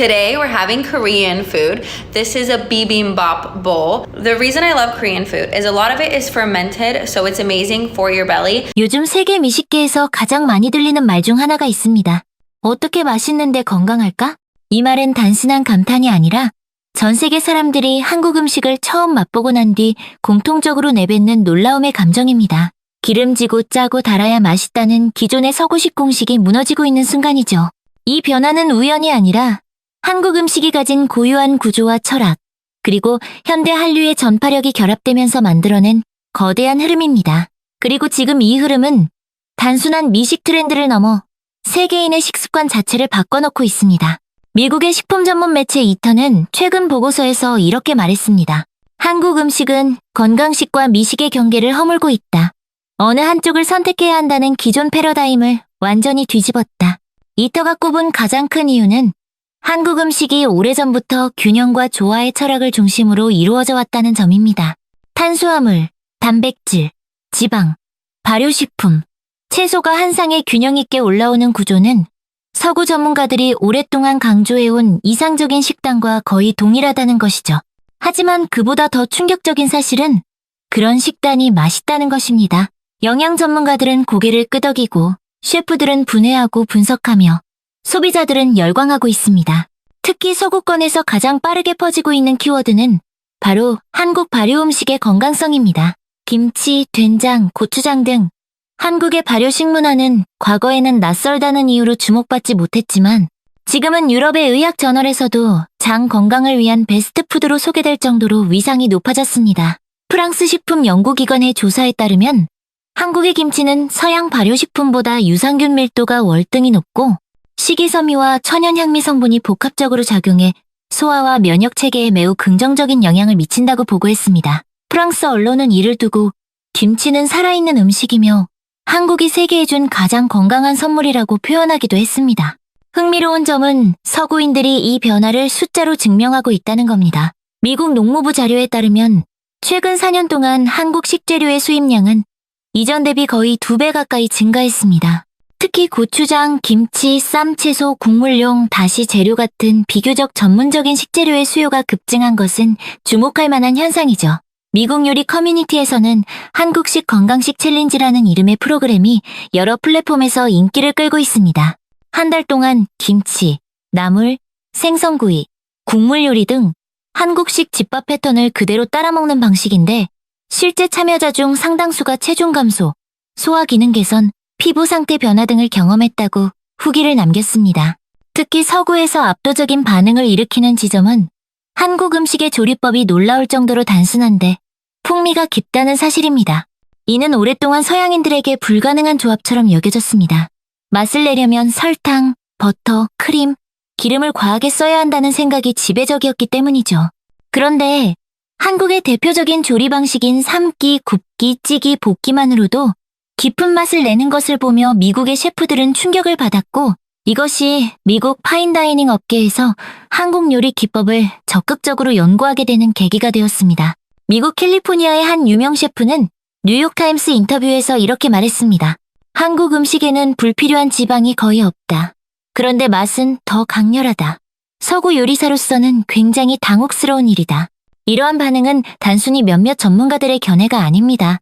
Today we're having Korean food. This is a bibimbap bowl. The reason I love Korean food is a lot of it is fermented, so it's amazing for your belly. 요즘 세계 미식계에서 가장 많이 들리는 말 중 하나가 있습니다. 어떻게 맛있는데 건강할까? 이 말은 단순한 감탄이 아니라 전 세계 사람들이 한국 음식을 처음 맛보고 난 뒤 공통적으로 내뱉는 놀라움의 감정입니다. 기름지고 짜고 달아야 맛있다는 기존의 서구식 공식이 무너지고 있는 순간이죠. 이 변화는 우연이 아니라 한국 음식이 가진 고유한 구조와 철학, 그리고 현대 한류의 전파력이 결합되면서 만들어낸 거대한 흐름입니다. 그리고 지금 이 흐름은 단순한 미식 트렌드를 넘어 세계인의 식습관 자체를 바꿔놓고 있습니다. 미국의 식품 전문 매체 이터는 최근 보고서에서 이렇게 말했습니다. 한국 음식은 건강식과 미식의 경계를 허물고 있다. 어느 한쪽을 선택해야 한다는 기존 패러다임을 완전히 뒤집었다. 이터가 꼽은 가장 큰 이유는 한국 음식이 오래전부터 균형과 조화의 철학을 중심으로 이루어져 왔다는 점입니다. 탄수화물, 단백질, 지방, 발효식품, 채소가 한 상에 균형 있게 올라오는 구조는 서구 전문가들이 오랫동안 강조해온 이상적인 식단과 거의 동일하다는 것이죠. 하지만 그보다 더 충격적인 사실은 그런 식단이 맛있다는 것입니다. 영양 전문가들은 고개를 끄덕이고 셰프들은 분해하고 분석하며 소비자들은 열광하고 있습니다. 특히 서구권에서 가장 빠르게 퍼지고 있는 키워드는 바로 한국 발효 음식의 건강성입니다. 김치, 된장, 고추장 등 한국의 발효식 문화는 과거에는 낯설다는 이유로 주목받지 못했지만 지금은 유럽의 의학 저널에서도 장 건강을 위한 베스트 푸드로 소개될 정도로 위상이 높아졌습니다. 프랑스 식품 연구기관의 조사에 따르면 한국의 김치는 서양 발효식품보다 유산균 밀도가 월등히 높고 식이섬유와 천연향미 성분이 복합적으로 작용해 소화와 면역 체계에 매우 긍정적인 영향을 미친다고 보고했습니다. 프랑스 언론은 이를 두고 김치는 살아있는 음식이며 한국이 세계에 준 가장 건강한 선물이라고 표현하기도 했습니다. 흥미로운 점은 서구인들이 이 변화를 숫자로 증명하고 있다는 겁니다. 미국 농무부 자료에 따르면 최근 4년 동안 한국 식재료의 수입량은 이전 대비 거의 두배 가까이 증가했습니다. 특히 고추장, 김치, 쌈, 채소, 국물용, 다시 재료 같은 비교적 전문적인 식재료의 수요가 급증한 것은 주목할 만한 현상이죠. 미국 요리 커뮤니티에서는 한국식 건강식 챌린지라는 이름의 프로그램이 여러 플랫폼에서 인기를 끌고 있습니다. 한 달 동안 김치, 나물, 생선구이, 국물 요리 등 한국식 집밥 패턴을 그대로 따라먹는 방식인데 실제 참여자 중 상당수가 체중 감소, 소화 기능 개선, 피부 상태 변화 등을 경험했다고 후기를 남겼습니다. 특히 서구에서 압도적인 반응을 일으키는 지점은 한국 음식의 조리법이 놀라울 정도로 단순한데 풍미가 깊다는 사실입니다. 이는 오랫동안 서양인들에게 불가능한 조합처럼 여겨졌습니다. 맛을 내려면 설탕, 버터, 크림, 기름을 과하게 써야 한다는 생각이 지배적이었기 때문이죠. 그런데 한국의 대표적인 조리 방식인 삶기, 굽기, 찌기, 볶기만으로도 깊은 맛을 내는 것을 보며 미국의 셰프들은 충격을 받았고 이것이 미국 파인다이닝 업계에서 한국 요리 기법을 적극적으로 연구하게 되는 계기가 되었습니다. 미국 캘리포니아의 한 유명 셰프는 뉴욕타임스 인터뷰에서 이렇게 말했습니다. 한국 음식에는 불필요한 지방이 거의 없다. 그런데 맛은 더 강렬하다. 서구 요리사로서는 굉장히 당혹스러운 일이다. 이러한 반응은 단순히 몇몇 전문가들의 견해가 아닙니다.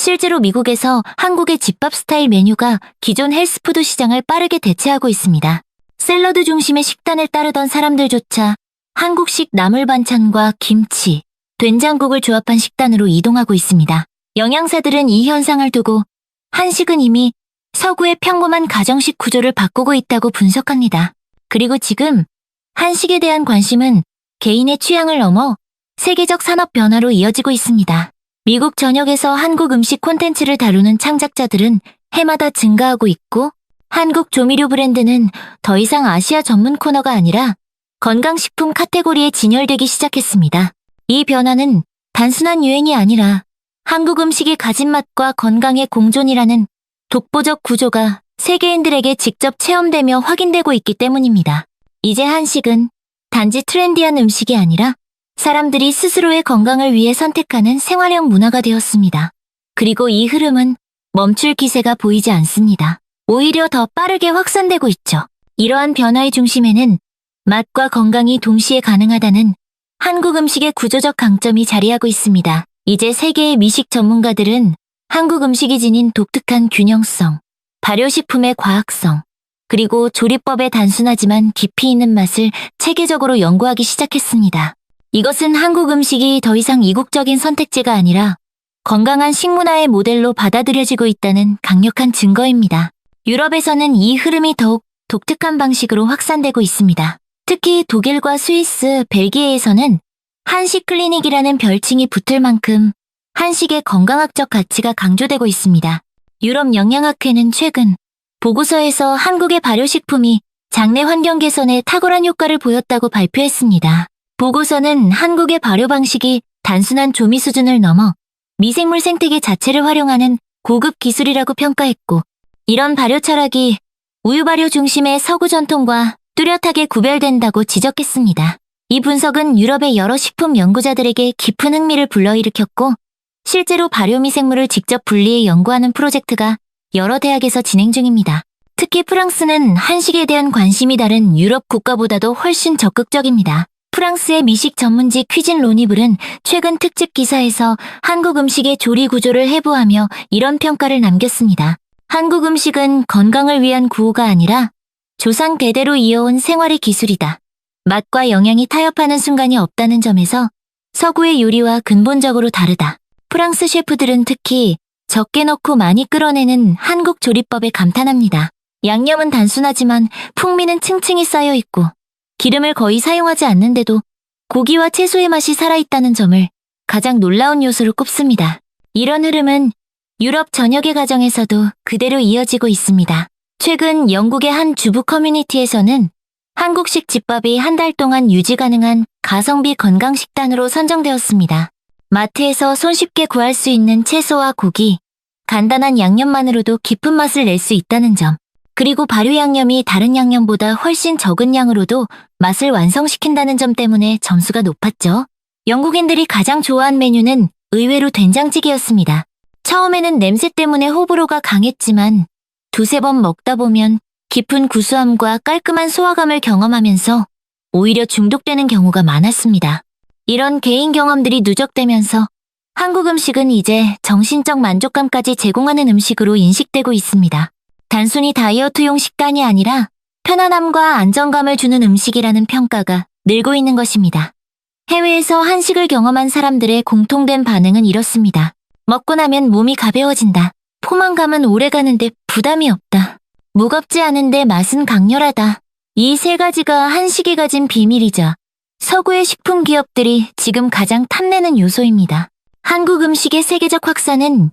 실제로 미국에서 한국의 집밥 스타일 메뉴가 기존 헬스푸드 시장을 빠르게 대체하고 있습니다. 샐러드 중심의 식단을 따르던 사람들조차 한국식 나물 반찬과 김치, 된장국을 조합한 식단으로 이동하고 있습니다. 영양사들은 이 현상을 두고 한식은 이미 서구의 평범한 가정식 구조를 바꾸고 있다고 분석합니다. 그리고 지금 한식에 대한 관심은 개인의 취향을 넘어 세계적 산업 변화로 이어지고 있습니다. 미국 전역에서 한국 음식 콘텐츠를 다루는 창작자들은 해마다 증가하고 있고 한국 조미료 브랜드는 더 이상 아시아 전문 코너가 아니라 건강식품 카테고리에 진열되기 시작했습니다. 이 변화는 단순한 유행이 아니라 한국 음식이 가진 맛과 건강의 공존이라는 독보적 구조가 세계인들에게 직접 체험되며 확인되고 있기 때문입니다. 이제 한식은 단지 트렌디한 음식이 아니라 사람들이 스스로의 건강을 위해 선택하는 생활형 문화가 되었습니다. 그리고 이 흐름은 멈출 기세가 보이지 않습니다. 오히려 더 빠르게 확산되고 있죠. 이러한 변화의 중심에는 맛과 건강이 동시에 가능하다는 한국 음식의 구조적 강점이 자리하고 있습니다. 이제 세계의 미식 전문가들은 한국 음식이 지닌 독특한 균형성, 발효식품의 과학성, 그리고 조리법의 단순하지만 깊이 있는 맛을 체계적으로 연구하기 시작했습니다. 이것은 한국 음식이 더 이상 이국적인 선택지가 아니라 건강한 식문화의 모델로 받아들여지고 있다는 강력한 증거입니다. 유럽에서는 이 흐름이 더욱 독특한 방식으로 확산되고 있습니다. 특히 독일과 스위스, 벨기에에서는 한식 클리닉이라는 별칭이 붙을 만큼 한식의 건강학적 가치가 강조되고 있습니다. 유럽 영양학회는 최근 보고서에서 한국의 발효식품이 장내 환경 개선에 탁월한 효과를 보였다고 발표했습니다. 보고서는 한국의 발효 방식이 단순한 조미 수준을 넘어 미생물 생태계 자체를 활용하는 고급 기술이라고 평가했고, 이런 발효 철학이 우유 발효 중심의 서구 전통과 뚜렷하게 구별된다고 지적했습니다. 이 분석은 유럽의 여러 식품 연구자들에게 깊은 흥미를 불러일으켰고, 실제로 발효 미생물을 직접 분리해 연구하는 프로젝트가 여러 대학에서 진행 중입니다. 특히 프랑스는 한식에 대한 관심이 다른 유럽 국가보다도 훨씬 적극적입니다. 프랑스의 미식 전문지 퀴진 로니블은 최근 특집 기사에서 한국 음식의 조리 구조를 해부하며 이런 평가를 남겼습니다. 한국 음식은 건강을 위한 구호가 아니라 조상 대대로 이어온 생활의 기술이다. 맛과 영양이 타협하는 순간이 없다는 점에서 서구의 요리와 근본적으로 다르다. 프랑스 셰프들은 특히 적게 넣고 많이 끓어내는 한국 조리법에 감탄합니다. 양념은 단순하지만 풍미는 층층이 쌓여 있고 기름을 거의 사용하지 않는데도 고기와 채소의 맛이 살아있다는 점을 가장 놀라운 요소로 꼽습니다. 이런 흐름은 유럽 전역의 가정에서도 그대로 이어지고 있습니다. 최근 영국의 한 주부 커뮤니티에서는 한국식 집밥이 한 달 동안 유지 가능한 가성비 건강식단으로 선정되었습니다. 마트에서 손쉽게 구할 수 있는 채소와 고기, 간단한 양념만으로도 깊은 맛을 낼 수 있다는 점, 그리고 발효 양념이 다른 양념보다 훨씬 적은 양으로도 맛을 완성시킨다는 점 때문에 점수가 높았죠. 영국인들이 가장 좋아한 메뉴는 의외로 된장찌개였습니다. 처음에는 냄새 때문에 호불호가 강했지만 두세 번 먹다 보면 깊은 구수함과 깔끔한 소화감을 경험하면서 오히려 중독되는 경우가 많았습니다. 이런 개인 경험들이 누적되면서 한국 음식은 이제 정신적 만족감까지 제공하는 음식으로 인식되고 있습니다. 단순히 다이어트용 식단이 아니라 편안함과 안정감을 주는 음식이라는 평가가 늘고 있는 것입니다. 해외에서 한식을 경험한 사람들의 공통된 반응은 이렇습니다. 먹고 나면 몸이 가벼워진다. 포만감은 오래가는데 부담이 없다. 무겁지 않은데 맛은 강렬하다. 이 세 가지가 한식이 가진 비밀이자 서구의 식품 기업들이 지금 가장 탐내는 요소입니다. 한국 음식의 세계적 확산은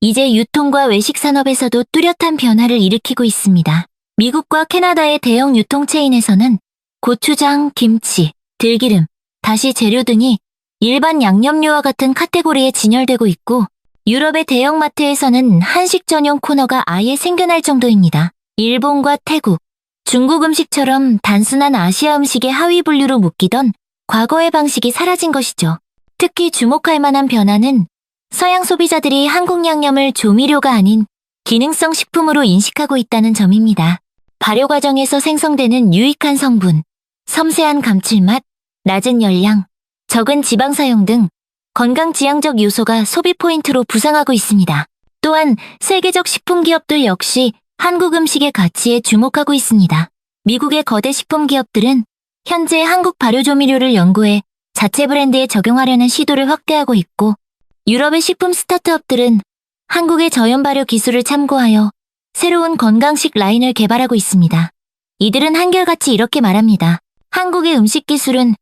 이제 유통과 외식 산업에서도 뚜렷한 변화를 일으키고 있습니다. 미국과 캐나다의 대형 유통 체인에서는 고추장, 김치, 들기름, 다시 재료 등이 일반 양념류와 같은 카테고리에 진열되고 있고 유럽의 대형마트에서는 한식 전용 코너가 아예 생겨날 정도입니다. 일본과 태국, 중국 음식처럼 단순한 아시아 음식의 하위 분류로 묶이던 과거의 방식이 사라진 것이죠. 특히 주목할 만한 변화는 서양 소비자들이 한국 양념을 조미료가 아닌 기능성 식품으로 인식하고 있다는 점입니다. 발효 과정에서 생성되는 유익한 성분, 섬세한 감칠맛, 낮은 열량, 적은 지방 사용 등 건강 지향적 요소가 소비 포인트로 부상하고 있습니다. 또한 세계적 식품 기업들 역시 한국 음식의 가치에 주목하고 있습니다. 미국의 거대 식품 기업들은 현재 한국 발효 조미료를 연구해 자체 브랜드에 적용하려는 시도를 확대하고 있고 유럽의 식품 스타트업들은 한국의 저염 발효 기술을 참고하여 새로운 건강식 라인을 개발하고 있습니다. 이들은 한결같이 이렇게 말합니다. 한국의 음식 기술은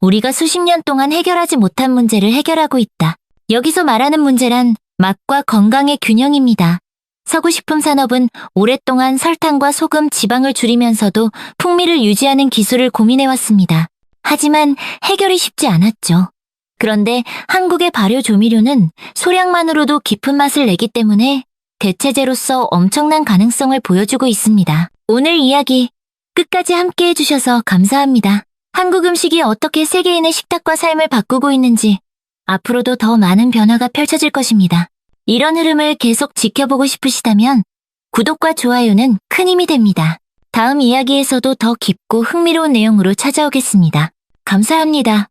우리가 수십 년 동안 해결하지 못한 문제를 해결하고 있다. 여기서 말하는 문제란 맛과 건강의 균형입니다. 서구 식품 산업은 오랫동안 설탕과 소금, 지방을 줄이면서도 풍미를 유지하는 기술을 고민해왔습니다. 하지만 해결이 쉽지 않았죠. 그런데 한국의 발효 조미료는 소량만으로도 깊은 맛을 내기 때문에 대체제로서 엄청난 가능성을 보여주고 있습니다. 오늘 이야기 끝까지 함께 해주셔서 감사합니다. 한국 음식이 어떻게 세계인의 식탁과 삶을 바꾸고 있는지 앞으로도 더 많은 변화가 펼쳐질 것입니다. 이런 흐름을 계속 지켜보고 싶으시다면 구독과 좋아요는 큰 힘이 됩니다. 다음 이야기에서도 더 깊고 흥미로운 내용으로 찾아오겠습니다. 감사합니다.